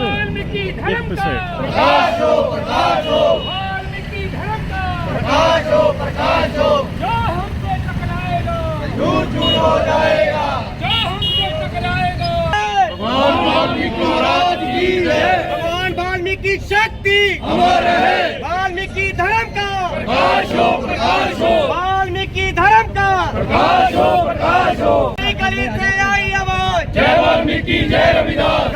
वाल्मीकि धर्म का। प्रकाश हो प्रकाश। हो वाल्मीकि धर्म का। प्रकाश हो प्रकाश। हो जो हमसे टकराएगा। झूठ झूठ हो जाएगा। जो हमसे टकराएगा। भगवान वाल्मीकि महाराज की जय। भगवान वाल्मीकि शक्ति। अमर वाल्मीकि धर्म का। प्रकाश हो प्रकाश। हो वाल्मीकि धर्म का। प्रकाश हो प्रकाश। हो गली से आई आवाज़। जय वाल्मीकि जय रविदास।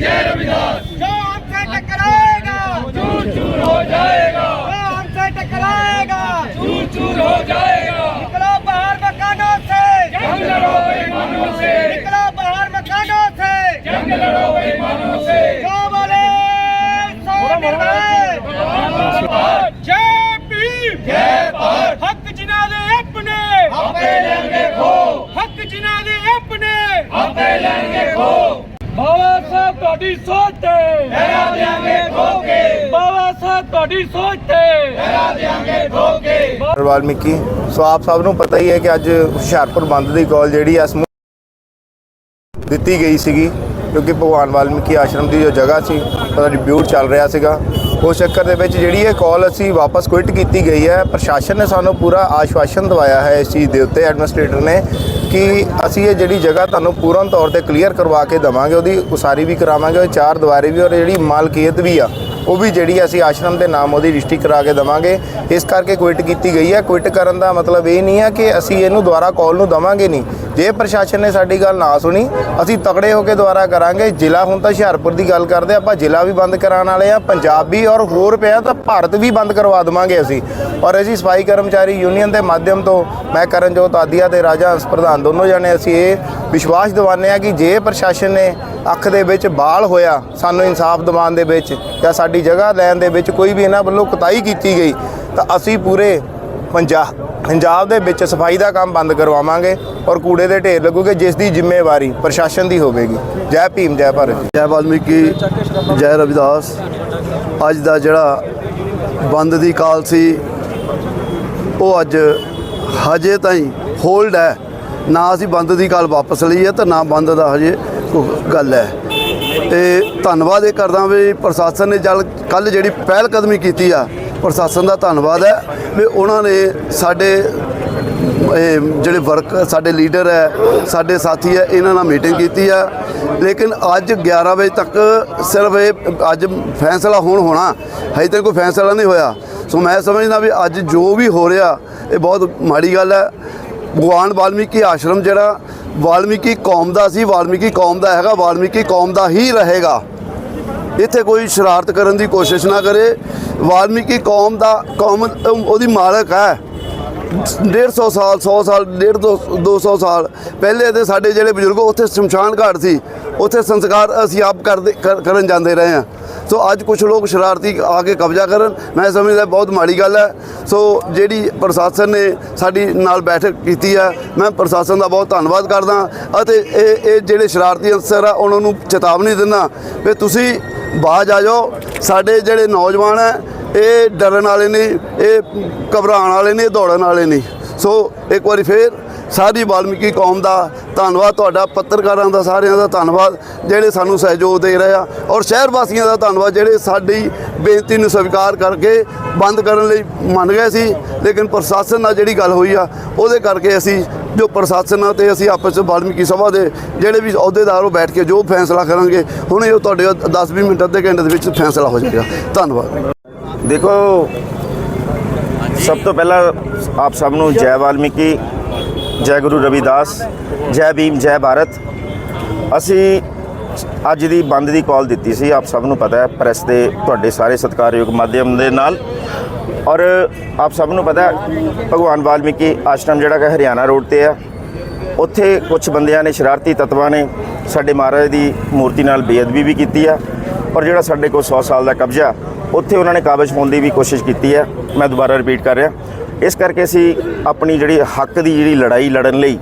जय रविदास जो हमसे टकराएगा चूर चूर हो जाएगा जो हमसे टकराएगा चूर चूर हो जाएगा निकलो बाहर मकानों से जंग लड़ो बेईमानों से निकलो बाहर मकानों से जंग लड़ो बेईमानों से जो बोले सो निर्भय ਸੋਚ ਤੇ। ਵਾਲਮੀਕੀ ਸੋ ਆਪ ਸਭ ਨੂੰ ਪਤਾ ਹੀ ਹੈ ਕਿ ਅੱਜ ਹੁਸ਼ਿਆਰਪੁਰ ਬੰਦ ਦੀ ਕਾਲ ਜਿਹੜੀ ਅਸਮੂ ਦਿੱਤੀ ਗਈ ਸੀਗੀ। ਕਿਉਂਕਿ ਭਗਵਾਨ ਵਾਲਮੀਕੀ ਆਸ਼ਰਮ ਦੀ ਜੋ ਜਗ੍ਹਾ ਸੀ, ਉਹਦਾ ਡਿਬਿਊਟ ਚੱਲ ਰਿਹਾ ਸੀਗਾ। ਉਸ ਚੱਕਰ ਦੇ ਵਿੱਚ ਜਿਹੜੀ ਇਹ ਕਾਲ ਅਸੀਂ ਵਾਪਸ ਕੁਇਟ ਕੀਤੀ ਗਈ ਹੈ, ਪ੍ਰਸ਼ਾਸਨ ਨੇ ਸਾਨੂੰ ਪੂਰਾ ਆਸ਼ਵਾਸਨ ਦਵਾਇਆ ਹੈ ਇਸ ਚੀਜ਼ ਦੇ ਉੱਤੇ ਐਡਮਿਨਿਸਟ੍ਰੇਟਰ ਨੇ, ਕਿ ਅਸੀਂ ਇਹ ਜਿਹੜੀ ਜਗ੍ਹਾ ਤੁਹਾਨੂੰ ਪੂਰਨ ਤੌਰ ਤੇ ਕਲੀਅਰ ਕਰਵਾ ਕੇ ਦਵਾਂਗੇ, ਉਹਦੀ ਉਸਾਰੀ ਵੀ ਕਰਾਵਾਂਗੇ, ਉਹ ਚਾਰ ਦੀਵਾਰੀ ਵੀ, ਔਰ ਜਿਹੜੀ ਮਾਲਕੀਅਤ ਵੀ ਆ ਉਹ ਵੀ ਜਿਹੜੀ ਅਸੀਂ ਆਸ਼ਰਮ ਦੇ ਨਾਮ ਉਹਦੀ ਰਜਿਸਟਰੀ ਕਰਾ ਕੇ ਦਵਾਂਗੇ। ਇਸ ਕਰਕੇ ਕੁਇਟ ਕੀਤੀ ਗਈ ਹੈ। ਕੁਇਟ ਕਰਨ ਦਾ ਮਤਲਬ ਇਹ ਨਹੀਂ ਹੈ ਕਿ ਅਸੀਂ ਇਹਨੂੰ ਦੁਬਾਰਾ ਕਾਲ ਨੂੰ ਦਵਾਂਗੇ ਨਹੀਂ। ਜੇ ਪ੍ਰਸ਼ਾਸਨ ਨੇ ਸਾਡੀ ਗੱਲ ਨਾ ਸੁਣੀ, ਅਸੀਂ ਤਕੜੇ ਹੋ ਕੇ ਦੁਬਾਰਾ ਕਰਾਂਗੇ। ਜ਼ਿਲ੍ਹਾ ਹੁਣ ਤਾਂ ਹੁਸ਼ਿਆਰਪੁਰ ਦੀ ਗੱਲ ਕਰਦੇ ਆਪਾਂ ਜ਼ਿਲ੍ਹਾ ਵੀ ਬੰਦ ਕਰਾਉਣ ਵਾਲੇ ਆ, ਪੰਜਾਬ ਵੀ ਔਰ ਹੋਰ ਪਿਆ ਤਾਂ ਭਾਰਤ ਵੀ ਬੰਦ ਕਰਵਾ ਦਵਾਂਗੇ ਅਸੀਂ। ਔਰ ਅਸੀਂ ਸਫ਼ਾਈ ਕਰਮਚਾਰੀ ਯੂਨੀਅਨ ਦੇ ਮਾਧਿਅਮ ਤੋਂ ਮੈਂ ਕਰਨਜੋਤ ਆਦੀਆ ਤੇ ਰਾਜਾ ਹੰਸ ਪ੍ਰਧਾਨ ਦੋਨੋਂ ਜਣੇ ਅਸੀਂ ਇਹ ਵਿਸ਼ਵਾਸ ਦਿਵਾਉਂਦੇ ਆ ਕਿ ਜੇ ਪ੍ਰਸ਼ਾਸਨ ਨੇ ਅੱਖ ਦੇ ਵਿੱਚ ਬਾਲ ਹੋਇਆ, ਸਾਨੂੰ ਇਨਸਾਫ ਦਿਵਾਉਣ ਦੇ ਵਿੱਚ ਜਾਂ ਸਾਡੀ ਜਗ੍ਹਾ ਲੈਣ ਦੇ ਵਿੱਚ ਕੋਈ ਵੀ ਇਹਨਾਂ ਵੱਲੋਂ ਕੁਤਾਹੀ ਕੀਤੀ ਗਈ, ਤਾਂ ਅਸੀਂ ਪੂਰੇ ਪੰਜਾਬ ਪੰਜਾਬ ਦੇ ਵਿੱਚ ਸਫ਼ਾਈ ਦਾ ਕੰਮ ਬੰਦ ਕਰਵਾਵਾਂਗੇ ਔਰ ਕੂੜੇ ਦੇ ਢੇਰ ਲੱਗੂਗੇ, ਜਿਸ ਦੀ ਜ਼ਿੰਮੇਵਾਰੀ ਪ੍ਰਸ਼ਾਸਨ ਦੀ ਹੋਵੇਗੀ। ਜੈ ਭੀਮ, ਜੈ ਭਾਰਤ। ਜੈ ਵਾਲਮੀਕੀ, ਜੈ ਰਵਿਦਾਸ। ਅੱਜ ਦਾ ਜਿਹੜਾ ਬੰਦ ਦੀ ਕਾਲ ਸੀ, ਉਹ ਅੱਜ ਹਜੇ ਤਾਈਂ ਹੋਲਡ ਹੈ। ਨਾ ਅਸੀਂ ਬੰਦ ਦੀ ਕਾਲ ਵਾਪਸ ਲਈ ਹੈ ਤੇ ਨਾ ਬੰਦ ਦਾ ਹਜੇ ਗੱਲ ਹੈ। ਤੇ ਧੰਨਵਾਦ ਇਹ ਕਰਦਾ ਵੀ ਪ੍ਰਸ਼ਾਸਨ ਨੇ ਜਲ ਕੱਲ ਜਿਹੜੀ ਪਹਿਲ ਕਦਮੀ ਕੀਤੀ ਆ, ਪ੍ਰਸ਼ਾਸਨ ਦਾ ਧੰਨਵਾਦ ਹੈ ਵੀ ਉਹਨਾਂ ਨੇ ਸਾਡੇ, ਇਹ ਜਿਹੜੇ ਵਰਕ, ਸਾਡੇ ਲੀਡਰ ਹੈ, ਸਾਡੇ ਸਾਥੀ ਹੈ, ਇਹਨਾਂ ਨਾਲ ਮੀਟਿੰਗ ਕੀਤੀ ਆ। ਲੇਕਿਨ ਅੱਜ 11 ਵਜੇ ਤੱਕ ਸਿਰਫ ਇਹ ਅੱਜ ਫੈਸਲਾ ਹੁਣ ਹੋਣਾ, ਹਜੇ ਤੱਕ ਕੋਈ ਫੈਸਲਾ ਨਹੀਂ ਹੋਇਆ। ਸੋ ਮੈਂ ਸਮਝਦਾ ਵੀ ਅੱਜ ਜੋ ਵੀ ਹੋ ਰਿਹਾ, ਇਹ ਬਹੁਤ ਮਾੜੀ ਗੱਲ ਹੈ। ਭਗਵਾਨ ਵਾਲਮੀਕੀ ਆਸ਼ਰਮ ਜਿਹੜਾ ਵਾਲਮੀਕੀ ਕੌਮ ਦਾ ਸੀ, ਵਾਲਮੀਕੀ ਕੌਮ ਦਾ ਹੈਗਾ, ਵਾਲਮੀਕੀ ਕੌਮ ਦਾ ਹੀ ਰਹੇਗਾ। ਇੱਥੇ ਕੋਈ ਸ਼ਰਾਰਤ ਕਰਨ ਦੀ ਕੋਸ਼ਿਸ਼ ਨਾ ਕਰੇ। ਵਾਲਮੀਕੀ ਕੌਮ ਦਾ, ਕੌਮ ਉਹਦੀ ਮਾਲਕ ਹੈ। 150 ਸਾਲ 100 ਸਾਲ 150 200 ਸਾਲ ਪਹਿਲੇ ਤੇ ਸਾਡੇ ਜਿਹੜੇ ਬਜ਼ੁਰਗ, ਉੱਥੇ ਸ਼ਮਸ਼ਾਨ ਘਾਟ ਸੀ। ਉੱਥੇ ਸੰਸਕਾਰ ਅਸੀਂ ਆਪ ਕਰਦੇ, ਕਰ- ਕਰਨ ਜਾਂਦੇ ਰਹੇ ਹਾਂ। ਸੋ ਅੱਜ ਕੁਝ ਲੋਕ ਸ਼ਰਾਰਤੀ ਆ ਕੇ ਕਬਜ਼ਾ ਕਰਨ, ਮੈਂ ਸਮਝਦਾ ਬਹੁਤ ਮਾੜੀ ਗੱਲ ਹੈ। ਸੋ ਜਿਹੜੀ ਪ੍ਰਸ਼ਾਸਨ ਨੇ ਸਾਡੀ ਨਾਲ ਬੈਠਕ ਕੀਤੀ ਹੈ, ਮੈਂ ਪ੍ਰਸ਼ਾਸਨ ਦਾ ਬਹੁਤ ਧੰਨਵਾਦ ਕਰਦਾ ਅਤੇ ਇਹ ਇਹ ਜਿਹੜੇ ਸ਼ਰਾਰਤੀ ਅਨਸਰ ਆ, ਉਹਨਾਂ ਨੂੰ ਚੇਤਾਵਨੀ ਦਿੰਦਾ ਵੀ ਤੁਸੀਂ ਬਾਜ ਆ ਜਾਓ, ਸਾਡੇ ਜਿਹੜੇ ਨੌਜਵਾਨ ਹੈ, ਇਹ ਡਰਨ ਵਾਲੇ ਨਹੀਂ ਇਹ ਘਬਰਾਉਣ ਵਾਲੇ ਨੇ ਦੌੜਨ ਵਾਲੇ ਨਹੀਂ ਸੋ ਇੱਕ ਵਾਰੀ ਫੇਰ ਸਾਰੀ ਵਾਲਮੀਕੀ ਕੌਮ ਦਾ ਧੰਨਵਾਦ ਤੁਹਾਡਾ, ਪੱਤਰਕਾਰਾਂ ਦਾ, ਸਾਰਿਆਂ ਦਾ ਧੰਨਵਾਦ, ਜਿਹੜੇ ਸਾਨੂੰ ਸਹਿਯੋਗ ਦੇ ਰਹੇ ਆ। ਔਰ ਸ਼ਹਿਰ ਵਾਸੀਆਂ ਦਾ ਧੰਨਵਾਦ, ਜਿਹੜੇ ਸਾਡੀ ਬੇਨਤੀ ਨੂੰ ਸਵੀਕਾਰ ਕਰਕੇ ਬੰਦ ਕਰਨ ਲਈ ਮੰਨ ਗਏ ਸੀ। ਲੇਕਿਨ ਪ੍ਰਸ਼ਾਸਨ ਨਾਲ ਜਿਹੜੀ ਗੱਲ ਹੋਈ ਆ, ਉਹਦੇ ਕਰਕੇ ਅਸੀਂ ਜੋ ਪ੍ਰਸ਼ਾਸਨ ਨਾਲ ਤੇ ਅਸੀਂ ਆਪਸ ਵਿੱਚ ਵਾਲਮੀਕੀ ਸਭਾ ਦੇ ਜਿਹੜੇ ਵੀ ਅਹੁਦੇਦਾਰ ਉਹ ਬੈਠ ਕੇ ਜੋ ਫੈਸਲਾ ਕਰਾਂਗੇ, ਹੁਣ ਇਹ ਤੁਹਾਡੇ 10-20 ਮਿੰਟ, ਅੱਧੇ ਘੰਟੇ ਦੇ ਵਿੱਚ ਫੈਸਲਾ ਹੋ ਜਾਏਗਾ। ਧੰਨਵਾਦ। ਦੇਖੋ, ਸਭ ਤੋਂ ਪਹਿਲਾਂ ਆਪ ਸਭ ਨੂੰ ਜੈ ਵਾਲਮੀਕੀ, ਜੈ ਗੁਰੂ ਰਵਿਦਾਸ। ਜੈ ਭੀਮ, ਜੈ ਭਾਰਤ। ਅਸੀਂ ਅੱਜ ਦੀ ਬੰਦ ਦੀ ਕਾਲ ਦਿੱਤੀ ਸੀ, ਆਪ ਸਭ ਨੂੰ ਪਤਾ ਹੈ, ਪ੍ਰੈਸ ਦੇ ਤੁਹਾਡੇ ਸਾਰੇ ਸਤਿਕਾਰਯੋਗ ਮਾਧਿਅਮ ਦੇ ਨਾਲ। ਔਰ ਆਪ ਸਭ ਨੂੰ ਪਤਾ ਭਗਵਾਨ ਵਾਲਮੀਕੀ ਆਸ਼ਰਮ ਜਿਹੜਾ ਕਿ ਹਰਿਆਣਾ ਰੋਡ ਤੇ ਆ, ਉੱਥੇ ਕੁਝ ਬੰਦਿਆਂ ਨੇ, ਸ਼ਰਾਰਤੀ ਤੱਤਵਾਂ ਨੇ ਸਾਡੇ ਮਹਾਰਾਜ ਦੀ ਮੂਰਤੀ ਨਾਲ ਬੇਅਦਬੀ ਵੀ ਕੀਤੀ ਆ। ਔਰ ਜਿਹੜਾ ਸਾਡੇ ਕੋਲ 100 ਸਾਲ ਦਾ ਕਬਜ਼ਾ, ਉੱਥੇ ਉਹਨਾਂ ਨੇ ਕਾਬਜ਼ ਹੋਣ ਦੀ ਵੀ ਕੋਸ਼ਿਸ਼ ਕੀਤੀ ਹੈ ਮੈਂ ਦੁਬਾਰਾ ਰਿਪੀਟ ਕਰ ਰਿਹਾ। ਇਸ ਕਰਕੇ ਅਸੀਂ ਆਪਣੀ ਜਿਹੜੀ ਹੱਕ ਦੀ ਜਿਹੜੀ ਲੜਾਈ ਲੜਨ ਲਈ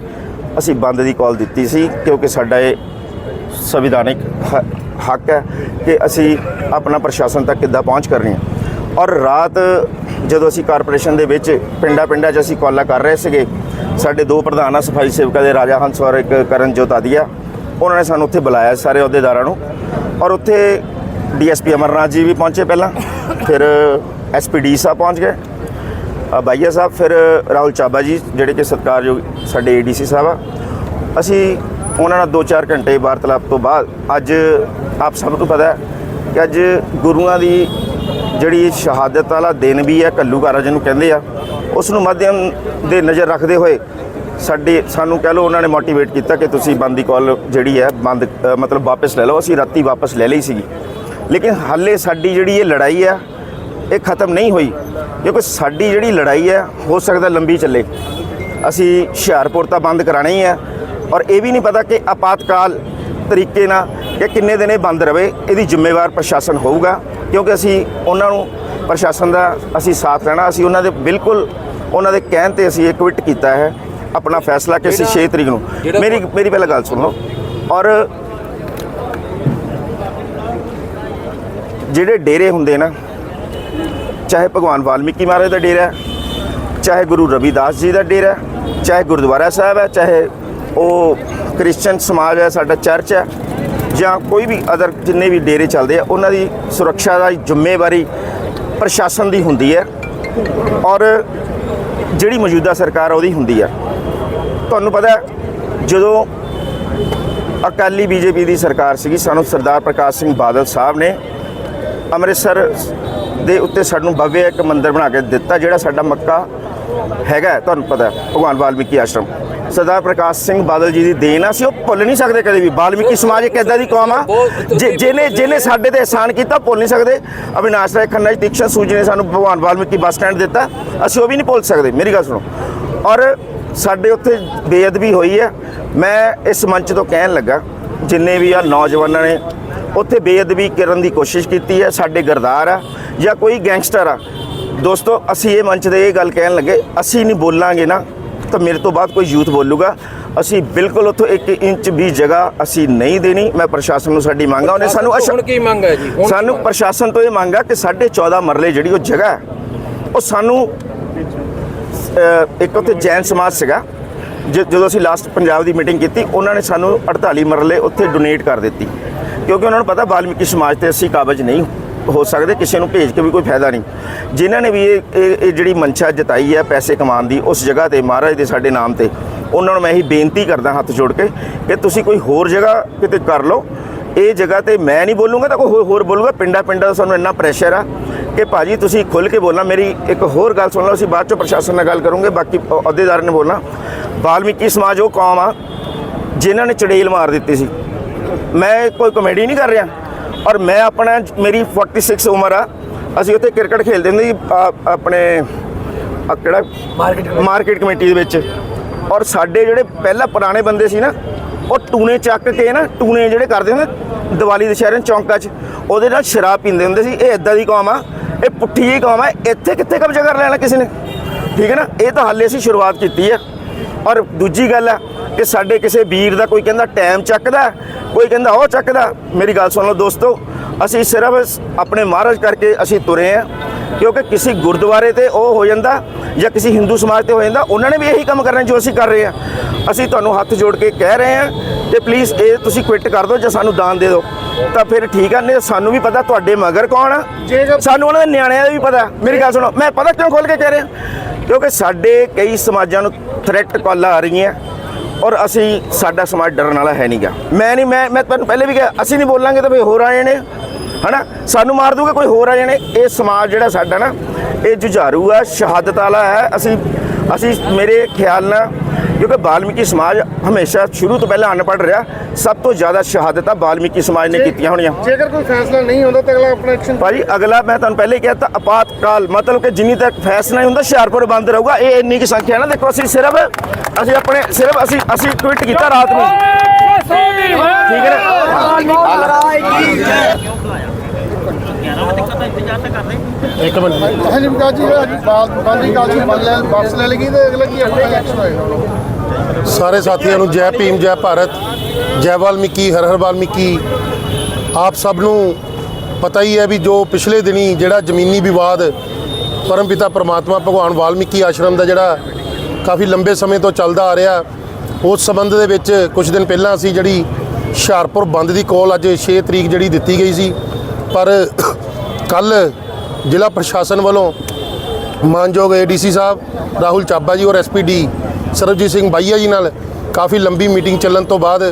ਅਸੀਂ ਬੰਦ ਦੀ ਕਾਲ ਦਿੱਤੀ ਸੀ ਕਿਉਂਕਿ ਸਾਡਾ ਇਹ ਸੰਵਿਧਾਨਿਕ ਹੱਕ ਹੈ ਕਿ ਅਸੀਂ ਆਪਣਾ ਪ੍ਰਸ਼ਾਸਨ ਤੱਕ ਕਿੱਦਾਂ ਪਹੁੰਚ ਕਰਨੀ ਹੈ। ਔਰ ਰਾਤ ਜਦੋਂ ਅਸੀਂ ਕਾਰਪੋਰੇਸ਼ਨ ਦੇ ਵਿੱਚ ਪਿੰਡਾਂ ਪਿੰਡਾਂ 'ਚ ਅਸੀਂ ਕਾਲਾਂ ਕਰ ਰਹੇ ਸੀਗੇ, ਸਾਡੇ ਦੋ ਪ੍ਰਧਾਨ ਆ, ਸਫ਼ਾਈ ਸੇਵਕਾਂ ਦੇ ਰਾਜਾ ਹੰਸ ਔਰ ਇੱਕ ਕਰਨ ਜੋਤ ਆਦੀਆ, ਉਹਨਾਂ ਨੇ ਸਾਨੂੰ ਉੱਥੇ ਬੁਲਾਇਆ ਸਾਰੇ ਅਹੁਦੇਦਾਰਾਂ ਨੂੰ। ਔਰ ਉੱਥੇ ਡੀਐਸਪੀ ਅਮਰਨਾਥ ਜੀ ਵੀ ਪਹੁੰਚੇ ਪਹਿਲਾਂ, ਫਿਰ ਐਸਪੀਡੀ ਸਾਹਿਬ ਪਹੁੰਚ ਗਏ। ਬਾਈਆ ਸਾਹਿਬ, ਫਿਰ ਰਾਹੁਲ ਚਾਬਾ ਜੀ, ਜਿਹੜੇ ਕਿ ਸਤਿਕਾਰਯੋਗ ਸਾਡੇ ਏਡੀਸੀ ਸਾਹਿਬ ਆ, ਅਸੀਂ ਉਹਨਾਂ ਨਾਲ 2-4 ਘੰਟੇ ਵਾਰਤਾਲਾਪ ਤੋਂ ਬਾਅਦ ਅੱਜ ਆਪ ਸਭ ਨੂੰ ਪਤਾ ਹੈ ਕਿ ਅੱਜ ਗੁਰੂਆਂ ਦੀ ਜਿਹੜੀ ਸ਼ਹਾਦਤ ਵਾਲਾ ਦਿਨ ਵੀ ਹੈ ਕੱਲੂਕਾਰਾ ਜਿਹਨੂੰ ਕਹਿੰਦੇ ਆ, ਉਸ ਨੂੰ ਮਾਧਿਅਮ ਦੇ ਨਜ਼ਰ ਰੱਖਦੇ ਹੋਏ ਸਾਡੇ, ਸਾਨੂੰ ਕਹਿ ਲਓ ਉਹਨਾਂ ਨੇ ਮੋਟੀਵੇਟ ਕੀਤਾ ਕਿ ਤੁਸੀਂ ਬੰਦ ਦੀ ਕਾਲ ਜਿਹੜੀ ਹੈ, ਬੰਦ ਮਤਲਬ ਵਾਪਸ ਲੈ ਲਓ, ਅਸੀਂ ਰਾਤੀ ਵਾਪਸ ਲੈ ਲਈ ਸੀਗੀ। ਲੇਕਿਨ ਹਾਲੇ ਸਾਡੀ ਜਿਹੜੀ ਇਹ ਲੜਾਈ ਆ ਇਹ ਖਤਮ ਨਹੀਂ ਹੋਈ। ਕਿਉਂਕਿ ਸਾਡੀ ਜਿਹੜੀ ਲੜਾਈ ਹੈ ਹੋ ਸਕਦਾ ਲੰਬੀ ਚੱਲੇ। ਅਸੀਂ ਹੁਸ਼ਿਆਰਪੁਰ ਤਾਂ ਬੰਦ ਕਰਾਣਾ ਹੀ ਹੈ ਔਰ ਇਹ ਵੀ ਨਹੀਂ ਪਤਾ ਕਿ ਆਪਾਤਕਾਲ ਤਰੀਕੇ ਨਾਲ ਕਿ ਕਿੰਨੇ ਦਿਨ ਇਹ ਬੰਦ ਰਵੇ ਇਹਦੀ ਜ਼ਿੰਮੇਵਾਰ ਪ੍ਰਸ਼ਾਸਨ ਹੋਊਗਾ। ਕਿਉਂਕਿ ਅਸੀਂ ਉਹਨਾਂ ਨੂੰ ਪ੍ਰਸ਼ਾਸਨ ਦਾ ਅਸੀਂ ਸਾਥ ਲੈਣਾ। ਅਸੀਂ ਉਹਨਾਂ ਦੇ ਬਿਲਕੁਲ ਉਹਨਾਂ ਦੇ ਕਹਿਣ ਤੇ ਅਸੀਂ ਇਹ ਕਵਿਟ ਕੀਤਾ ਹੈ ਆਪਣਾ ਫੈਸਲਾ ਕਿ ਅਸੀਂ 6 ਤਰੀਕ ਨੂੰ। ਮੇਰੀ ਮੇਰੀ ਪਹਿਲਾਂ ਗੱਲ ਸੁਣ ਲਓ। ਔਰ ਜਿਹੜੇ ਡੇਰੇ ਹੁੰਦੇ ਨਾ ਚਾਹੇ ਭਗਵਾਨ ਵਾਲਮੀਕੀ ਮਹਾਰਾਜ ਦਾ ਡੇਰਾ ਹੈ, ਚਾਹੇ ਗੁਰੂ ਰਵਿਦਾਸ ਜੀ ਦਾ ਡੇਰਾ ਹੈ, ਚਾਹੇ ਗੁਰਦੁਆਰਾ ਸਾਹਿਬ ਹੈ, ਚਾਹੇ ਉਹ ਕ੍ਰਿਸਚੀਅਨ ਸਮਾਜ ਹੈ, ਸਾਡਾ ਚਰਚ ਹੈ, ਜਾਂ ਕੋਈ ਵੀ ਅਦਰ ਜਿੰਨੇ ਵੀ ਡੇਰੇ ਚੱਲਦੇ ਆ, ਉਹਨਾਂ ਦੀ ਸੁਰੱਖਿਆ ਦਾ ਜ਼ਿੰਮੇਵਾਰੀ ਪ੍ਰਸ਼ਾਸਨ ਦੀ ਹੁੰਦੀ ਹੈ ਔਰ ਜਿਹੜੀ ਮੌਜੂਦਾ ਸਰਕਾਰ ਉਹਦੀ ਹੁੰਦੀ ਹੈ ਤੁਹਾਨੂੰ ਪਤਾ ਜਦੋਂ ਅਕਾਲੀ ਬੀਜੇਪੀ ਦੀ ਸਰਕਾਰ ਸੀਗੀ, ਸਾਨੂੰ ਸਰਦਾਰ ਪ੍ਰਕਾਸ਼ ਸਿੰਘ ਬਾਦਲ ਸਾਹਿਬ ਨੇ ਅੰਮ੍ਰਿਤਸਰ ਦੇ ਉੱਤੇ ਸਾਨੂੰ ਭਵਯ ਇੱਕ ਮੰਦਿਰ ਬਣਾ ਕੇ ਦਿੱਤਾ ਜਿਹੜਾ ਸਾਡਾ ਮੱਕਾ ਹੈਗਾ ਤੁਹਾਨੂੰ ਪਤਾ ਭਗਵਾਨ ਵਾਲਮੀਕੀ ਆਸ਼ਰਮ। ਸਰਦਾਰ ਪ੍ਰਕਾਸ਼ ਸਿੰਘ ਬਾਦਲ ਜੀ ਦੀ ਦੇਣ ਆ, ਅਸੀਂ ਉਹ ਭੁੱਲ ਨਹੀਂ ਸਕਦੇ ਕਦੇ ਵੀ ਵਾਲਮੀਕੀ ਸਮਾਜ ਇੱਕ ਐਦਾਂ ਦੀ ਕੌਮ ਆ ਜਿ- ਜਿਹਨੇ ਜਿਹਨੇ ਸਾਡੇ ਤੇ ਇਹਸਾਨ ਕੀਤਾ ਭੁੱਲ ਨਹੀਂ ਸਕਦੇ। ਅਵਿਨਾਸ਼ ਰਾਏ ਖੰਨਾ ਜੀ ਤੀਕਸ਼ਣ ਸੂਜੀ ਨੇ ਸਾਨੂੰ ਭਗਵਾਨ ਵਾਲਮੀਕੀ ਬੱਸ ਸਟੈਂਡ ਦਿੱਤਾ ਅਸੀਂ ਉਹ ਵੀ ਨਹੀਂ ਭੁੱਲ ਸਕਦੇ। ਮੇਰੀ ਗੱਲ ਸੁਣੋ। ਔਰ ਸਾਡੇ ਉੱਥੇ ਬੇਅਦਬੀ ਹੋਈ ਹੈ। ਮੈਂ ਇਸ ਮੰਚ ਤੋਂ ਕਹਿਣ ਲੱਗਾ ਜਿੰਨੇ ਵੀ ਆ ਨੌਜਵਾਨਾਂ ਨੇ ਉੱਥੇ ਬੇਅਦਬੀ ਕਰਨ ਦੀ ਕੋਸ਼ਿਸ਼ ਕੀਤੀ ਹੈ ਸਾਡੇ ਗਰਦਾਰ ਆ ਜਾਂ ਕੋਈ ਗੈਂਗਸਟਰ ਆ। ਦੋਸਤੋ ਅਸੀਂ ਇਹ ਮੰਚ ਤੇ ਇਹ ਗੱਲ ਕਹਿਣ ਲੱਗੇ ਅਸੀਂ ਨਹੀਂ ਬੋਲਾਂਗੇ ਨਾ ਤਾਂ ਮੇਰੇ ਤੋਂ ਬਾਅਦ ਕੋਈ ਯੂਥ ਬੋਲੂਗਾ। ਅਸੀਂ ਬਿਲਕੁਲ ਉੱਥੋਂ 1 ਇੰਚ ਵੀ ਜਗ੍ਹਾ ਅਸੀਂ ਨਹੀਂ ਦੇਣੀ। ਮੈਂ ਪ੍ਰਸ਼ਾਸਨ ਨੂੰ ਸਾਡੀ ਮੰਗ ਆ ਉਹਨੇ ਸਾਨੂੰ ਹੁਣ ਕੀ ਮੰਗ ਹੈ ਜੀ? ਸਾਨੂੰ? ਪ੍ਰਸ਼ਾਸਨ ਤੋਂ ਇਹ ਮੰਗ ਆ ਕਿ 14.5 ਮਰਲੇ ਜਿਹੜੀ ਉਹ ਜਗ੍ਹਾ ਉਹ ਸਾਨੂੰ ਇੱਕ ਉੱਥੇ ਜੈਨ ਸਮਾਜ ਸੀਗਾ। ਜਦੋਂ ਅਸੀਂ ਲਾਸਟ ਪੰਜਾਬ ਦੀ ਮੀਟਿੰਗ ਕੀਤੀ ਉਹਨਾਂ ਨੇ ਸਾਨੂੰ 48 ਮਰਲੇ ਉੱਥੇ ਡੋਨੇਟ ਕਰ ਦਿੱਤੀ। ਕਿਉਂਕਿ ਉਹਨਾਂ ਨੂੰ ਪਤਾ ਵਾਲਮੀਕੀ ਸਮਾਜ ਤੇ ਅਸੀਂ ਕਾਬਜ ਨਹੀਂ ਹੋ ਸਕਦੇ, ਕਿਸੇ ਨੂੰ ਭੇਜ ਕੇ ਵੀ ਕੋਈ ਫਾਇਦਾ ਨਹੀਂ। ਜਿਨ੍ਹਾਂ ਨੇ ਵੀ ਇਹ ਇਹ ਜਿਹੜੀ ਮਨਸ਼ਾ ਜਤਾਈ ਹੈ ਪੈਸੇ ਕਮਾਉਣ ਦੀ, ਉਸ ਜਗ੍ਹਾ ਤੇ ਮਹਾਰਾਜ ਦੇ ਸਾਡੇ ਨਾਮ ਤੇ, ਉਹਨਾਂ ਨੂੰ ਮੈਂ ਇਹੀ ਬੇਨਤੀ ਕਰਦਾ ਹੱਥ ਜੋੜ ਕੇ ਕਿ ਤੁਸੀਂ ਕੋਈ ਹੋਰ ਜਗ੍ਹਾ ਕਿਤੇ ਕਰ ਲਓ। ਇਹ ਜਗ੍ਹਾ ਤੇ ਮੈਂ ਨਹੀਂ ਬੋਲੂੰਗਾ ਤਾਂ ਕੋਈ ਹੋਰ- ਹੋਰ ਬੋਲੂਗਾ। ਪਿੰਡਾਂ ਪਿੰਡਾਂ ਦਾ ਸਾਨੂੰ ਇੰਨਾ ਪ੍ਰੈਸ਼ਰ ਆ ਕਿ ਭਾਜੀ ਤੁਸੀਂ ਖੁੱਲ ਕੇ ਬੋਲਣਾ। ਮੇਰੀ ਇੱਕ ਹੋਰ ਗੱਲ ਸੁਣ ਲਓ, ਅਸੀਂ ਬਾਅਦ ਚੋਂ ਪ੍ਰਸ਼ਾਸਨ ਨਾਲ ਗੱਲ ਕਰੂੰਗੇ। ਬਾਕੀ ਅਹੁਦੇਦਾਰ ਨੇ ਬੋਲਣਾ। ਵਾਲਮੀਕੀ ਸਮਾਜ ਉਹ ਕੌਮ ਆ ਜਿਨ੍ਹਾਂ ਨੇ ਚੜੇਲ ਮਾਰ ਦਿੱਤੀ ਸੀ। ਮੈਂ ਕੋਈ ਕਮੇਡੀ ਨਹੀਂ ਕਰ ਰਿਹਾ। ਔਰ ਮੈਂ ਆਪਣਾ ਮੇਰੀ 46 ਉਮਰ ਆ। ਅਸੀਂ ਉੱਥੇ ਕ੍ਰਿਕਟ ਖੇਡਦੇ ਹੁੰਦੇ ਸੀ ਆਪਣੇ ਆ ਕਿਹੜਾ? ਮਾਰਕੀਟ ਕਮੇਟੀ ਦੇ ਵਿੱਚ। ਔਰ ਸਾਡੇ ਜਿਹੜੇ ਪਹਿਲਾਂ ਪੁਰਾਣੇ ਬੰਦੇ ਸੀ ਨਾ ਉਹ ਟੂਨੇ ਚੱਕ ਕੇ ਨਾ ਟੂਨੇ ਜਿਹੜੇ ਕਰਦੇ ਹੁੰਦੇ ਦੀਵਾਲੀ ਦੇ ਸ਼ਹਿਰਾਂ ਚੌਂਕਾਂ 'ਚ ਉਹਦੇ ਨਾਲ ਸ਼ਰਾਬ ਪੀਂਦੇ ਹੁੰਦੇ ਸੀ। ਇਹ ਇਦਾਂ ਦੀ ਕੌਮ ਆ ਇਹ ਪੁੱਠੀ ਜਿਹੀ ਕੌਮ ਆ ਇੱਥੇ ਕਿੱਥੇ ਕਬਜ਼ਾ ਕਰ ਲੈਣਾ ਕਿਸੇ ਨੇ? ਠੀਕ ਹੈ ਨਾ? ਇਹ ਤਾਂ ਹਾਲੇ ਅਸੀਂ ਸ਼ੁਰੂਆਤ ਕੀਤੀ ਹੈ ਔਰ ਦੂਜੀ ਗੱਲ ਆ ਕਿ ਸਾਡੇ ਕਿਸੇ ਵੀਰ ਦਾ ਕੋਈ ਕਹਿੰਦਾ ਟਾਈਮ ਚੱਕਦਾ ਕੋਈ ਕਹਿੰਦਾ ਉਹ ਚੱਕਦਾ ਮੇਰੀ ਗੱਲ ਸੁਣ ਲਓ ਦੋਸਤੋ ਅਸੀਂ ਸਿਰਫ ਆਪਣੇ ਮਹਾਰਾਜ ਕਰਕੇ ਅਸੀਂ ਤੁਰੇ ਆ ਕਿਉਂਕਿ ਕਿਸੇ ਗੁਰਦੁਆਰੇ ਤੇ ਉਹ ਹੋ ਜਾਂਦਾ ਜਾਂ ਕਿਸੇ ਹਿੰਦੂ ਸਮਾਜ ਤੇ ਹੋ ਜਾਂਦਾ ਉਹਨਾਂ ਨੇ ਵੀ ਇਹੀ ਕੰਮ ਕਰਨਾ ਜੋ ਅਸੀਂ ਕਰ ਰਹੇ ਆ ਅਸੀਂ ਤੁਹਾਨੂੰ ਹੱਥ ਜੋੜ ਕੇ ਕਹਿ ਰਹੇ ਆ ਕਿ ਪਲੀਜ਼ ਇਹ ਤੁਸੀਂ ਕੁਇਟ ਕਰ ਦਿਓ ਜਾਂ ਸਾਨੂੰ ਦਾਨ ਦੇ ਦਿਓ। ਤਾਂ ਫਿਰ ਠੀਕ ਆ ਨਹੀਂ ਤਾਂ ਸਾਨੂੰ ਵੀ ਪਤਾ ਤੁਹਾਡੇ ਮਗਰ ਕੌਣ ਆ। ਸਾਨੂੰ ਉਹਨਾਂ ਦੇ ਨਿਆਣਿਆਂ ਦਾ ਵੀ ਪਤਾ। ਮੇਰੀ ਗੱਲ ਸੁਣੋ ਮੈਂ ਪਤਾ ਕਿਉਂ ਖੋਲ ਕੇ ਕਹਿ ਰਿਹਾ? ਕਿਉਂਕਿ ਸਾਡੇ ਕਈ ਸਮਾਜਾਂ ਨੂੰ ਥ੍ਰੈਟ ਕਾਲਾਂ ਆ ਰਹੀਆਂ। ਔਰ ਅਸੀਂ, ਸਾਡਾ ਸਮਾਜ ਡਰਨ ਵਾਲਾ ਹੈ ਨਹੀਂਗਾ ਮੈਂ ਨਹੀਂ ਮੈਂ ਮੈਂ ਤੁਹਾਨੂੰ ਪਹਿਲੇ ਵੀ ਕਿਹਾ, ਅਸੀਂ ਨਹੀਂ ਬੋਲਾਂਗੇ ਤਾਂ ਫੇ ਹੋਰ ਆ ਜਾਣੇ ਹਨਾ? ਸਾਨੂੰ ਮਾਰ ਦੂਗੇ ਕੋਈ ਹੋਰ ਆ ਜਾਣੇ। ਇਹ ਸਮਾਜ ਜਿਹੜਾ ਸਾਡਾ ਨਾ, ਇਹ ਜੁਝਾਰੂ ਆ, ਸ਼ਹਾਦਤ ਵਾਲਾ ਹੈ। ਅਸੀਂ ਅਸੀਂ ਮੇਰੇ ਖਿਆਲ ਨਾਲ ਕਿਉਂਕਿ ਵਾਲਮੀਕੀ ਸਮਾਜ ਹਮੇਸ਼ਾ ਸ਼ੁਰੂ ਤੋਂ ਪਹਿਲਾਂ ਅਨਪੜ੍ਹ ਰਿਹਾ ਸਭ ਤੋਂ ਜ਼ਿਆਦਾ ਸ਼ਹਾਦਤਾਂ ਵਾਲਮੀਕੀ ਸਮਾਜ ਨੇ ਕੀਤੀਆਂ ਹੋਣੀਆਂ। ਜੇਕਰ ਕੋਈ ਫੈਸਲਾ ਨਹੀਂ ਹੁੰਦਾ ਤਾਂ ਅਗਲਾ ਆਪਣਾ ਐਕਸ਼ਨ ਭਾਜੀ ਅਗਲਾ ਮੈਂ ਤੁਹਾਨੂੰ ਪਹਿਲੇ ਹੀ ਕਿਹਾ ਤਾਂ ਆਪਾਤਕਾਲ ਮਤਲਬ ਕਿ ਜਿੰਨੀ ਤੱਕ ਫੈਸਲਾ ਨਹੀਂ ਹੁੰਦਾ ਹੁਸ਼ਿਆਰਪੁਰ ਬੰਦ ਰਹੂਗਾ। ਇਹ ਇੰਨੀ ਕੀ ਸੰਖਿਆ ਨਾ ਦੇਖੋ ਅਸੀਂ ਸਿਰਫ ਅਸੀਂ ਆਪਣੇ ਸਿਰਫ ਅਸੀਂ ਅਸੀਂ ਟਵਿੱਟ ਕੀਤਾ ਰਾਤ ਨਾ। ਹਾਂਜੀ ਵਿਕਾਸ ਜੀ ਅੱਜ ਬਾਤ ਬੰਦੀ ਕਾਲ ਜੀ ਬੰਦ ਲੈ ਵਾਪਸ ਲੈ ਲਗੀ ਤੇ ਅਗਲਾ ਕੀ ਆਪਣਾ ਐਕਸ਼ਨ ਹੋਏਗਾ। ਸਾਰੇ ਸਾਥੀਆਂ ਨੂੰ ਜੈ ਭੀਮ ਜੈ ਭਾਰਤ ਜੈ ਵਾਲਮੀਕੀ ਹਰ ਹਰ ਵਾਲਮੀਕੀ। ਆਪ ਸਭ ਨੂੰ ਪਤਾ ਹੀ ਹੈ ਵੀ ਜੋ ਪਿਛਲੇ ਦਿਨੀ ਜਿਹੜਾ ਜ਼ਮੀਨੀ ਵਿਵਾਦ ਪਰਮਪਿਤਾ ਪ੍ਰਮਾਤਮਾ ਭਗਵਾਨ ਵਾਲਮੀਕੀ ਆਸ਼ਰਮ ਦਾ ਜਿਹੜਾ ਕਾਫੀ ਲੰਬੇ ਸਮੇਂ ਤੋਂ ਚੱਲਦਾ ਆ ਰਿਹਾ ਉਸ ਸਬੰਧ ਦੇ ਵਿੱਚ ਕੁਝ ਦਿਨ ਪਹਿਲਾਂ ਅਸੀਂ ਜਿਹੜੀ ਹੁਸ਼ਿਆਰਪੁਰ ਬੰਦ ਦੀ ਕਾਲ ਅੱਜ 6 ਤਰੀਕ ਜਿਹੜੀ ਦਿੱਤੀ ਗਈ ਸੀ ਪਰ ਕੱਲ ਜ਼ਿਲ੍ਹਾ ਪ੍ਰਸ਼ਾਸਨ ਵੱਲੋਂ ਮਾਨਯੋਗ ਏਡੀਸੀ ਸਾਹਿਬ, ਰਾਹੁਲ ਚਾਬਾ ਜੀ ਔਰ ਐਸਪੀਡੀ ਸਰਬਜੀਤ ਸਿੰਘ ਬਾਈਆ ਜੀ ਨਾਲ ਕਾਫੀ ਲੰਬੀ ਮੀਟਿੰਗ ਚੱਲਣ ਤੋਂ ਬਾਅਦ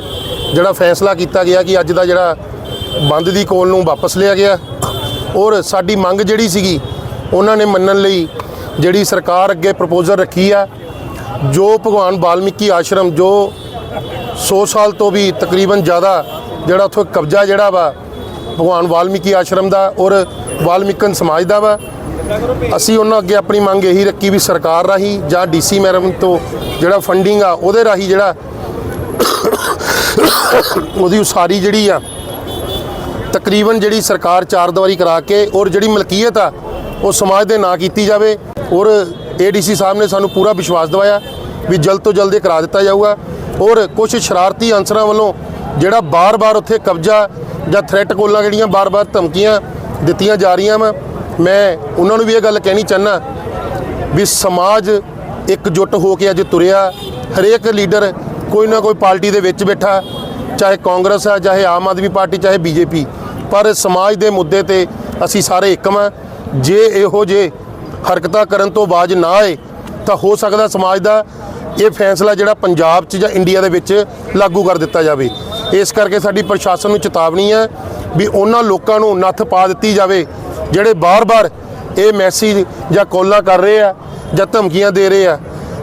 ਜਿਹੜਾ ਫੈਸਲਾ ਕੀਤਾ ਗਿਆ ਕਿ ਅੱਜ ਦਾ ਜਿਹੜਾ ਬੰਦ ਦੀ ਕੋਲ ਨੂੰ ਵਾਪਸ ਲਿਆ ਗਿਆ। ਔਰ ਸਾਡੀ ਮੰਗ ਜਿਹੜੀ ਸੀਗੀ, ਉਹਨਾਂ ਨੇ ਮੰਨਣ ਲਈ ਜਿਹੜੀ ਸਰਕਾਰ ਅੱਗੇ ਪ੍ਰਪੋਜ਼ਲ ਰੱਖੀ ਆ, ਜੋ ਭਗਵਾਨ ਵਾਲਮੀਕੀ ਆਸ਼ਰਮ, ਜੋ 100 ਸਾਲ ਤੋਂ ਵੀ ਤਕਰੀਬਨ ਜ਼ਿਆਦਾ ਜਿਹੜਾ ਉੱਥੇ ਕਬਜ਼ਾ ਜਿਹੜਾ ਵਾ ਭਗਵਾਨ ਵਾਲਮੀਕੀ ਆਸ਼ਰਮ ਦਾ ਔਰ ਵਾਲਮੀਕਨ ਸਮਾਜ ਦਾ ਵਾ। ਅਸੀਂ ਉਹਨਾਂ ਅੱਗੇ ਆਪਣੀ ਮੰਗ ਇਹੀ ਰੱਖੀ ਵੀ ਸਰਕਾਰ ਰਾਹੀਂ ਜਾਂ ਡੀਸੀ ਮੈਰਮ ਤੋਂ ਜਿਹੜਾ ਫੰਡਿੰਗ ਆ, ਉਹਦੇ ਰਾਹੀਂ ਜਿਹੜਾ ਉਹਦੀ ਉਸਾਰੀ ਜਿਹੜੀ ਆ, ਤਕਰੀਬਨ ਜਿਹੜੀ ਸਰਕਾਰ ਚਾਰ ਦੀਵਾਰੀ ਕਰਾ ਕੇ ਔਰ ਜਿਹੜੀ ਮਲਕੀਅਤ ਆ, ਉਹ ਸਮਾਜ ਦੇ ਨਾਂ ਕੀਤੀ ਜਾਵੇ ਔਰ ਏਡੀਸੀ ਸਾਹਿਬ ਨੇ ਸਾਨੂੰ ਪੂਰਾ ਵਿਸ਼ਵਾਸ ਦਿਵਾਇਆ ਵੀ ਜਲਦ ਤੋਂ ਜਲਦ ਇਹ ਕਰਾ ਦਿੱਤਾ ਜਾਊਗਾ। ਔਰ ਕੁਝ ਸ਼ਰਾਰਤੀ ਅਨਸਰਾਂ ਵੱਲੋਂ ਜਿਹੜਾ ਬਾਰ-ਬਾਰ ਉੱਥੇ ਕਬਜ਼ਾ ਜਾਂ ਥ੍ਰੈਟ ਕੋਲਾਂ ਜਿਹੜੀਆਂ ਬਾਰ-ਬਾਰ ਧਮਕੀਆਂ ਦਿੱਤੀਆਂ ਜਾ ਰਹੀਆਂ ਵਾ, ਮੈਂ ਉਹਨਾਂ ਨੂੰ ਵੀ ਇਹ ਗੱਲ ਕਹਿਣੀ ਚਾਹਨਾ ਵੀ ਸਮਾਜ ਇਕਜੁੱਟ ਹੋ ਕੇ ਅੱਜ ਤੁਰਿਆ, ਹਰੇਕ ਲੀਡਰ ਕੋਈ ਨਾ ਕੋਈ ਪਾਰਟੀ ਦੇ ਵਿੱਚ ਬੈਠਾ, ਚਾਹੇ ਕਾਂਗਰਸ ਆ, ਚਾਹੇ ਆਮ ਆਦਮੀ ਪਾਰਟੀ, ਚਾਹੇ ਬੀਜੇਪੀ, ਪਰ ਸਮਾਜ ਦੇ ਮੁੱਦੇ ਤੇ ਅਸੀਂ ਸਾਰੇ ਇੱਕ ਹਾਂ ਜੇ ਇਹੋ ਜੇ ਹਰਕਤਾਂ ਕਰਨ ਤੋਂ ਬਾਜ ਨਾ ਆਏ, ਤਾਂ ਹੋ ਸਕਦਾ ਸਮਾਜ ਦਾ ਇਹ ਫੈਸਲਾ ਜਿਹੜਾ ਪੰਜਾਬ 'ਚ ਜਾਂ ਇੰਡੀਆ ਦੇ ਵਿੱਚ ਲਾਗੂ ਕਰ ਦਿੱਤਾ ਜਾਵੇ। ਇਸ ਕਰਕੇ ਸਾਡੀ ਪ੍ਰਸ਼ਾਸਨ ਨੂੰ ਚੇਤਾਵਨੀ ਹੈ ਵੀ ਉਹਨਾਂ ਲੋਕਾਂ ਨੂੰ ਨੱਥ ਪਾ ਦਿੱਤੀ ਜਾਵੇ ਜਿਹੜੇ ਬਾਰ-ਬਾਰ ਇਹ ਮੈਸੇਜ ਜਾਂ ਕਾਲਾਂ ਕਰ ਰਹੇ ਆ ਜਾਂ ਧਮਕੀਆਂ ਦੇ ਰਹੇ ਆ।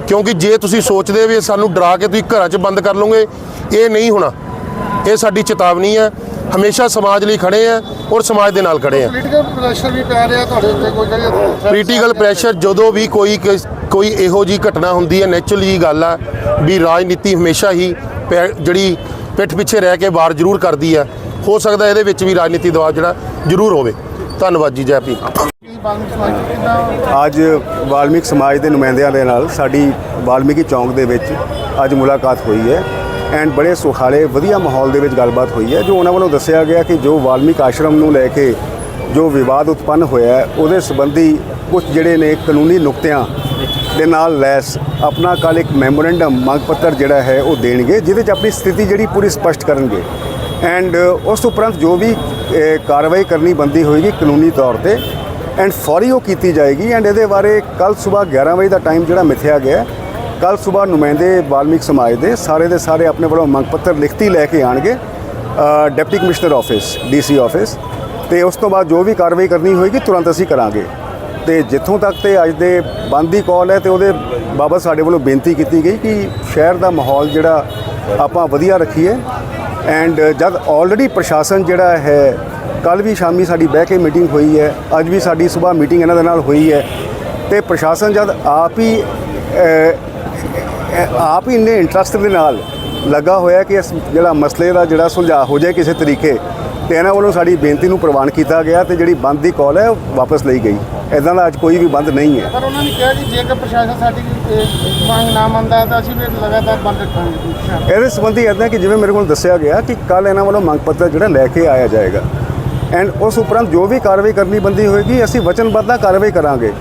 ਕਿਉਂਕਿ ਜੇ ਤੁਸੀਂ ਸੋਚਦੇ ਵੀ ਸਾਨੂੰ ਡਰਾ ਕੇ ਤੁਸੀਂ ਘਰਾਂ 'ਚ ਬੰਦ ਕਰ ਲਓਗੇ ਇਹ ਨਹੀਂ ਹੋਣਾ। ਇਹ ਸਾਡੀ ਚੇਤਾਵਨੀ ਹੈ। ਹਮੇਸ਼ਾ ਸਮਾਜ ਲਈ ਖੜੇ ਆ ਔਰ ਸਮਾਜ ਦੇ ਨਾਲ ਖੜੇ ਆ। ਪੋਲੀਟੀਕਲ ਪ੍ਰੈਸ਼ਰ ਵੀ ਪੈ ਰਿਹਾ ਤੁਹਾਡੇ ਉੱਤੇ ਕੋਈ ਜਿਹੜੀ ਪੋਲੀਟੀਕਲ ਪ੍ਰੈਸ਼ਰ ਜਦੋਂ ਵੀ ਕੋਈ ਕੋਈ ਇਹੋ ਜੀ ਘਟਨਾ ਹੁੰਦੀ ਹੈ ਨੈਚੁਰਲੀ ਜੀ ਗੱਲ ਆ ਵੀ ਰਾਜਨੀਤੀ ਹਮੇਸ਼ਾ ਹੀ ਜਿਹੜੀ ਪਿੱਠ ਪਿੱਛੇ ਰਹਿ ਕੇ ਵਾਰ ਜ਼ਰੂਰ ਕਰਦੀ ਹੈ। ਹੋ ਸਕਦਾ ਇਹਦੇ ਵਿੱਚ ਵੀ ਰਾਜਨੀਤੀ ਦਬਾਅ ਜਿਹੜਾ ਜ਼ਰੂਰ ਹੋਵੇ। ਧੰਨਵਾਦ ਜੀ, ਜੈ ਭੀਮ। ਅੱਜ ਵਾਲਮੀਕ ਸਮਾਜ ਦੇ ਨੁਮਾਇੰਦਿਆਂ ਦੇ ਨਾਲ ਸਾਡੀ ਵਾਲਮੀਕੀ ਚੌਂਕ ਦੇ ਵਿੱਚ ਅੱਜ ਮੁਲਾਕਾਤ ਹੋਈ ਹੈ ਐਂਡ ਬੜੇ ਸੁਖਾਲੇ, ਵਧੀਆ ਮਾਹੌਲ ਦੇ ਵਿੱਚ ਗੱਲਬਾਤ ਹੋਈ ਹੈ, ਜੋ ਉਹਨਾਂ ਵੱਲੋਂ ਦੱਸਿਆ ਗਿਆ ਕਿ ਜੋ ਵਾਲਮੀਕ ਆਸ਼ਰਮ ਨੂੰ ਲੈ ਕੇ ਜੋ ਵਿਵਾਦ ਉਤਪੰਨ ਹੋਇਆ ਉਹਦੇ ਸੰਬੰਧੀ ਕੁਝ ਜਿਹੜੇ ਨੇ ਕਾਨੂੰਨੀ ਨੁਕਤਿਆਂ ਦੇ ਨਾਲ ਲੈਸ ਆਪਣਾ ਕੱਲ ਇੱਕ ਮੈਮੋਰੈਂਡਮ ਮੰਗ ਪੱਤਰ ਜਿਹੜਾ ਹੈ ਉਹ ਦੇਣਗੇ, ਜਿਹਦੇ 'ਚ ਆਪਣੀ ਸਥਿਤੀ ਜਿਹੜੀ ਪੂਰੀ ਸਪਸ਼ਟ ਕਰਨਗੇ। ਐਂਡ ਉਸ ਉਪਰੰਤ ਜੋ ਵੀ ਕਾਰਵਾਈ ਕਰਨੀ ਬੰਦੀ ਹੋਏਗੀ ਕਾਨੂੰਨੀ ਤੌਰ ਤੇ ਐਂਡ ਫੌਰੀ ਉਹ ਕੀਤੀ ਜਾਏਗੀ। ਐਂਡ ਇਹਦੇ ਬਾਰੇ ਕੱਲ ਸਵੇਰ 11 ਵਜੇ ਦਾ ਟਾਈਮ ਜਿਹੜਾ ਮਿਥਿਆ ਗਿਆ ਕੱਲ ਸਵੇਰ ਨੁਮਾਇੰਦੇ ਵਾਲਮੀਕ ਸਮਾਜ ਦੇ ਸਾਰੇ ਦੇ ਸਾਰੇ ਆਪਣੇ ਵੱਲੋਂ ਮੰਗ ਪੱਤਰ ਲਿਖਤੀ ਲੈ ਕੇ ਆਣਗੇ deputy commissioner office DC office. ਤੇ ਉਸ ਤੋਂ ਬਾਅਦ ਜੋ ਵੀ ਕਾਰਵਾਈ ਕਰਨੀ ਹੋਏਗੀ, ਤੁਰੰਤ ਅਸੀਂ ਕਰਾਂਗੇ। ਤੇ ਜਿੱਥੋਂ ਤੱਕ ਤੇ ਅੱਜ ਦੇ ਬੰਦ ਦੀ ਕਾਲ ਹੈ ਤੇ ਉਹਦੇ ਬਾਬਤ ਸਾਡੇ ਵੱਲੋਂ ਬੇਨਤੀ ਕੀਤੀ ਗਈ ਕਿ ਸ਼ਹਿਰ ਦਾ ਮਾਹੌਲ ਜਿਹੜਾ ਆਪਾਂ ਵਧੀਆ ਰੱਖੀਏ। ਐਂਡ ਜਦ ਆਲਰੇਡੀ ਪ੍ਰਸ਼ਾਸਨ ਜਿਹੜਾ ਹੈ ਕੱਲ ਵੀ ਸ਼ਾਮੀ ਸਾਡੀ ਬਹਿ ਕੇ ਮੀਟਿੰਗ ਹੋਈ ਹੈ, ਅੱਜ ਵੀ ਸਾਡੀ ਸਵੇਰ ਮੀਟਿੰਗ ਇਹਨਾਂ ਦੇ ਨਾਲ ਹੋਈ ਹੈ। ਤੇ ਪ੍ਰਸ਼ਾਸਨ ਜਦ ਆਪ ਹੀ ਆਪ ਹੀ ਇੰਨੇ ਇੰਟਰਸਟ ਦੇ ਨਾਲ ਲੱਗਾ ਹੋਇਆ ਕਿ ਇਸ ਜਿਹੜਾ ਮਸਲੇ ਦਾ ਜਿਹੜਾ ਸੁਲਝਾਅ ਹੋ ਜਾਏ ਕਿਸੇ ਤਰੀਕੇ, ਤੇ ਇਹਨਾਂ ਵੱਲੋਂ ਸਾਡੀ ਬੇਨਤੀ ਨੂੰ ਪ੍ਰਵਾਨ ਕੀਤਾ ਗਿਆ ਤੇ ਜਿਹੜੀ ਬੰਦ ਦੀ ਕਾਲ ਹੈ, ਉਹ ਵਾਪਸ ਲਈ ਗਈ। ਇਦਾਂ ਦਾ ਅੱਜ ਕੋਈ ਵੀ ਬੰਦ ਨਹੀਂ ਹੈ। ਪਰ ਉਹਨਾਂ ਨੇ ਕਿਹਾ ਕਿ ਜੇਕਰ ਪ੍ਰਸ਼ਾਸਨ ਸਾਡੀ ਮੰਗ ਨਾ ਮੰਨਦਾ ਹੈ ਤਾਂ ਅਸੀਂ ਵੀ ਲਗਾਤਾਰ ਬੰਦ ਰੱਖਾਂਗੇ ਇਹਦੇ ਸੰਬੰਧੀ ਇਦਾਂ ਕਿ ਜਿਵੇਂ ਮੇਰੇ ਕੋਲ ਦੱਸਿਆ ਗਿਆ ਕਿ ਕੱਲ ਇਹਨਾਂ ਵੱਲੋਂ ਮੰਗ ਪੱਤਰ ਜਿਹੜਾ ਲੈ ਕੇ ਆਇਆ ਜਾਏਗਾ। ਐਂਡ ਉਸ ਉਪਰੰਤ ਜੋ ਵੀ ਕਾਰਵਾਈ ਕਰਨੀ ਬੰਦੀ ਹੋਏਗੀ ਅਸੀਂ ਵਚਨਬੱਧ ਨਾਲ ਕਾਰਵਾਈ ਕਰਾਂਗੇ।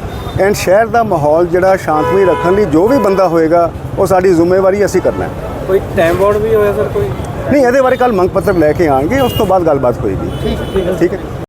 ਐਂਡ ਸ਼ਹਿਰ ਦਾ ਮਾਹੌਲ ਜਿਹੜਾ ਸ਼ਾਂਤਮਈ ਰੱਖਣ ਲਈ ਜੋ ਵੀ ਬੰਦਾ ਹੋਏਗਾ ਉਹ ਸਾਡੀ ਜ਼ਿੰਮੇਵਾਰੀ ਅਸੀਂ ਕਰਨਾ ਹੈ। ਕੋਈ ਟਾਈਮ ਬੋਰਡ ਵੀ ਹੋਇਆ ਸਰ ਕੋਈ? ਨਹੀਂ ਇਹਦੇ ਬਾਰੇ ਕੱਲ ਮੰਗ ਪੱਤਰ ਲੈ ਕੇ ਆਣਗੇ ਉਸ ਤੋਂ ਬਾਅਦ ਗੱਲਬਾਤ ਹੋਏਗੀ। ਠੀਕ ਹੈ।